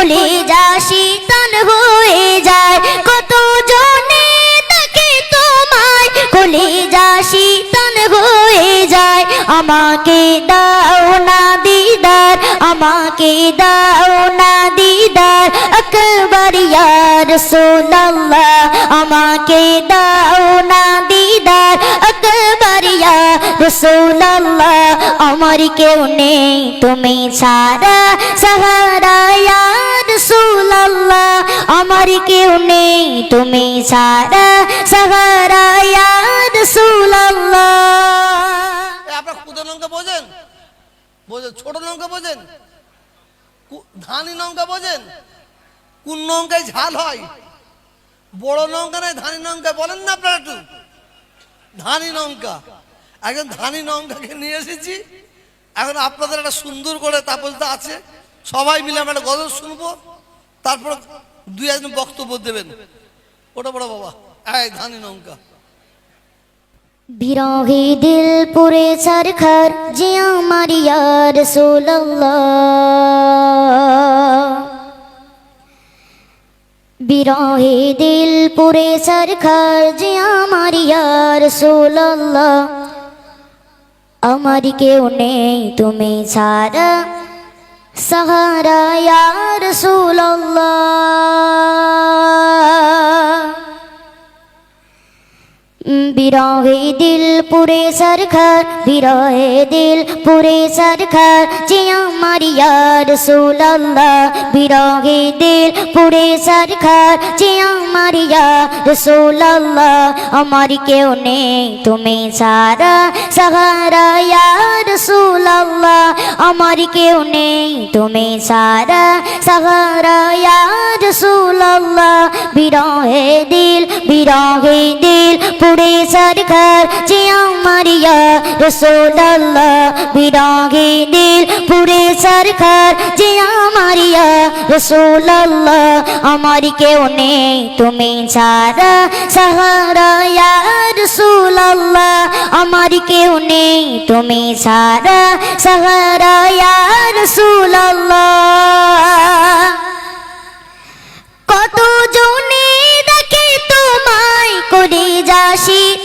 কলিজা শীতল হয়ে যায়। কত জনে দেখে তোমায় কলিজা শীতল হয়ে যায়। আমাকে দাও না দিদার, আমাকে দাও না দিদার। আকবর ইয়া রাসূলুল্লাহ, আমাকে দাও না দিদার। আকবর ইয়া রাসূলুল্লাহ, আমার কেউ নেই, তুমি ছাড়া সাহারা রাসূলুল্লাহ আমার কেউ নেই, তুমি ছাড়া। সাহারা লঙ্কা বোঝেন? বোঝেন, ছোট লঙ্কা বোঝেন? ধানি লঙ্কা বোঝেন? কোন লঙ্কায় ঝাল হয়? বড় লঙ্কা নয় ধানি লঙ্কা, বলেন না আপনারা একটু। ধানি লঙ্কা। একজন ধানি লঙ্কাকে নিয়ে এসেছি। এখন আপনাদের একটা সুন্দর করে তাপসটা আছে। সবাই মিলে আমরা গজল শুনব। তারপর দুই একজন বক্তব্য দেবেন। ওটা বড় বাবা। এই ধানি লঙ্কা। বিরহে দিল পুরে সরখর যে আমার ইয়ার বিরহে দিল পুরে সরখর যে আমার ইয়ার আমার কেউ নেই তুমি ছাড়া। সাহারা ইয়ার বিরহে দিল পুরে সরখর বিরহে দিল পুরে সরখর যে আমার ইয়ার সুল্লাহ বিরহে দিল পুরে সরখর যে আমার ইয়ার সুল্লাহ আমার কেউ নেই, তুমি সারা সাহারা ইয়ার সুল্লাহ আমার কেউ নেই, তুমি সারা সাহারা ইয়ার সুল্লাহ বিরহে দিল বিরহে দিল পুরে সরকার যে আমার ইয়া রসোল্লাহ বিরহে দিল। পুরে সরকার যে আমার ইয়া রসোল্লাহ, আমার কেউ নেই, তুমি ছাড়া। সাহারা রসুল্লাহ, আমার কেউ নেই, তুমি ছাড়া। সাহারা রসুল্লাহ।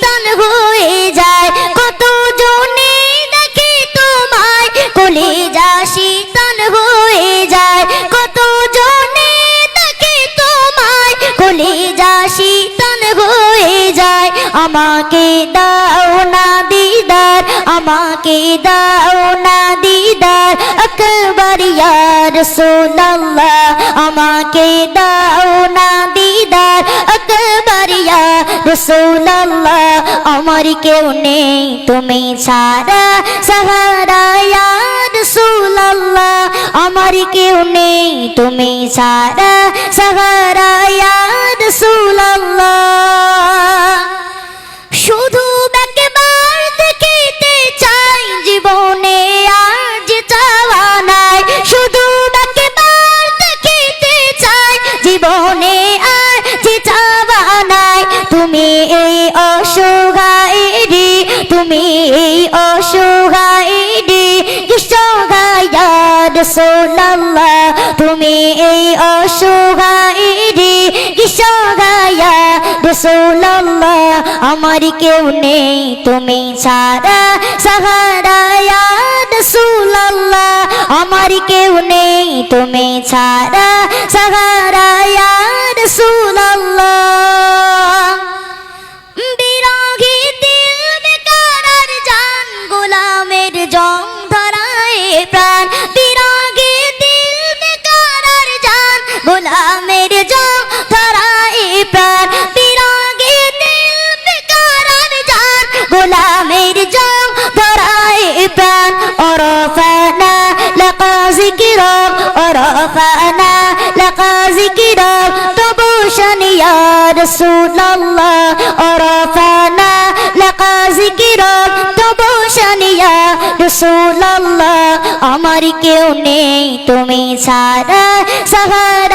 শীতল হয়ে যায়। কত জনে দেখে তোমায় কোলে যা শীতল হয়ে যায়। কত জনে দেখে তোমায় কোলে যা শীতল হয়ে যায়। আমাকে দাও না দিদার, আমাকে দাও না দিদার। আকবর ইয়া রাসূলুল্লাহ, আমাকে দাও না দিদার। আকবর ইয়া রাসূলুল্লাহ আমার কেউ নেই, তুমি ছাড়া সাহারা ইয়া রাসূলুল্লাহ আমার কেউ নেই, তুমি ছাড়া সাহারা ইয়া রাসূলুল্লাহ শুধু তুমি এই অসহায়রি কিসগায়ার সোল্লাল্লাহ তুমি এই অসহায়রি কিসগায়া রসুল্লাহ আমার কেউ নেই, তুমি ছাড়া সাহারা রসুল্লাহ আমার কেউ নেই, তুমি ছাড়া সাহারা রসুল্লাহ গোলামের জং ধরায় প্রাণ। বিরোহী দিল বেকার জান গোলামের জং ধরায় প্রাণ। অরফানা লাকা জিকিরক অরফানা লাকা জিকিরক তবু শানিয়া রাসূলুল্লাহ অরফানা লাকা জিকিরক তবু শানিয়া রাসূলুল্লাহ, আমার কেউ নেই তুমি ছাড়া, সাহারা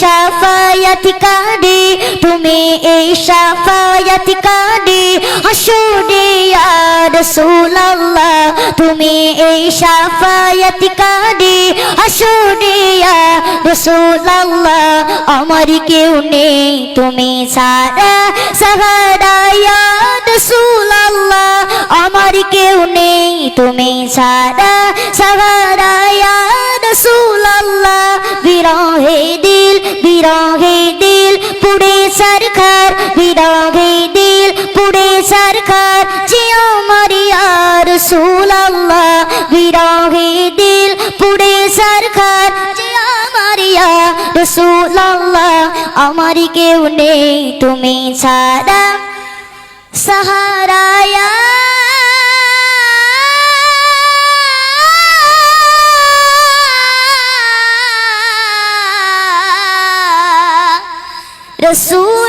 সাফায়াতিকারী তুমি এই সাফায়াতিকারী হাসুরে ইয়া রাসূলুল্লাহ, তুমি এই সাফায়াতিকারী হাসুরে ইয়া রাসূলুল্লাহ, আমার কেউ নেই, তুমি সারা সাহারা, ইয়া রাসূলুল্লাহ, আমার কেউ নেই, তুমি সারা সাহারা রাসূলুল্লাহ বিরহে দিল পুড়ে সরকার। মারিয়া রাসূলুল্লাহ আমার কেউ নেই তুমি ছাড়া। সাহারায়া রসুল